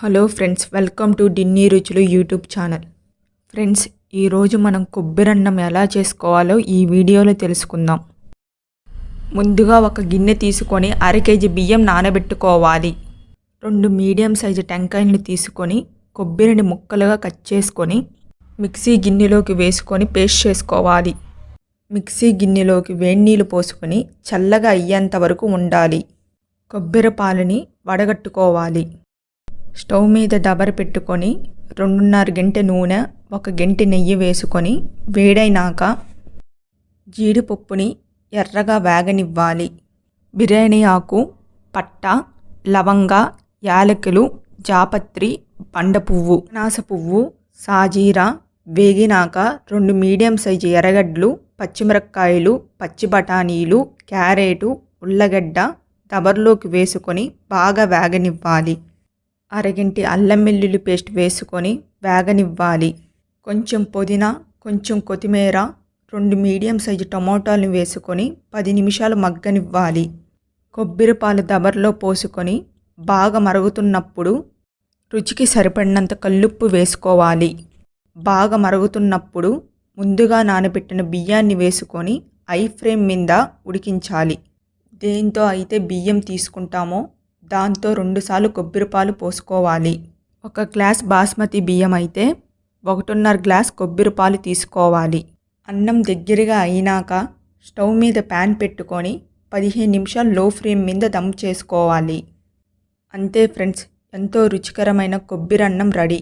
Hello friends welcome to డిన్నీ రుచులు YouTube channel. Friends ఈరోజు మనం కొబ్బరన్నం ఎలా చేసుకోవాలో ఈ వీడియోలో తెలుసుకుందాం. ముందుగా ఒక గిన్నె తీసుకొని అర కేజీ బియ్యం నానబెట్టుకోవాలి. రెండు మీడియం సైజు టెంకాయలను తీసుకొని కొబ్బరిని ముక్కలుగా కట్ చేసుకొని మిక్సీ గిన్నెలోకి వేసుకొని పేస్ట్ చేసుకోవాలి. మిక్సీ గిన్నెలోకి వేడి నీళ్ళు పోసుకొని చల్లగా అయ్యేంత వరకు ఉండాలి. కొబ్బరి పాలని వడగట్టుకోవాలి. స్టవ్ మీద డబర పెట్టుకొని రెండున్నర గంటె నూనె ఒక గంటె నెయ్యి వేసుకొని వేడైనాక జీడిపప్పుని ఎర్రగా వేగనివ్వాలి. బిర్యానీ ఆకు పట్ట లవంగ యాలకులు జాపత్రి పండ పువ్వు నాస పువ్వు సాజీరా వేగినాక రెండు మీడియం సైజు ఎర్రగడ్డలు పచ్చిమిరపకాయలు పచ్చి బఠానీలు క్యారెటు ఉల్లగడ్డ దబర్లోకి వేసుకొని బాగా వేగనివ్వాలి. అరగింటి అల్లం వెల్లుల్లి పేస్ట్ వేసుకొని వేగనివ్వాలి. కొంచెం పుదీనా కొంచెం కొత్తిమీర రెండు మీడియం సైజు టమోటాలు వేసుకొని పది నిమిషాలు మగ్గనివ్వాలి. కొబ్బరి పాలు దబర్లో పోసుకొని బాగా మరుగుతున్నప్పుడు రుచికి సరిపడినంత కల్లుప్పు వేసుకోవాలి. బాగా మరుగుతున్నప్పుడు ముందుగా నానబెట్టిన బియ్యాన్ని వేసుకొని ఐ ఫ్రేమ్ మీద ఉడికించాలి. దేంతో అయితే బియ్యం తీసుకుంటామో దాంతో రెండుసార్లు కొబ్బరిపాలు పోసుకోవాలి. ఒక గ్లాస్ బాస్మతి బియ్యం అయితే ఒకటిన్నర గ్లాస్ కొబ్బరిపాలు తీసుకోవాలి. అన్నం దగ్గరగా అయినాక స్టవ్ మీద ప్యాన్ పెట్టుకొని పదిహేను నిమిషాలు లో ఫ్లేమ్ మీద దమ్ చేసుకోవాలి. అంతే ఫ్రెండ్స్ ఎంతో రుచికరమైన కొబ్బరి అన్నం రెడీ.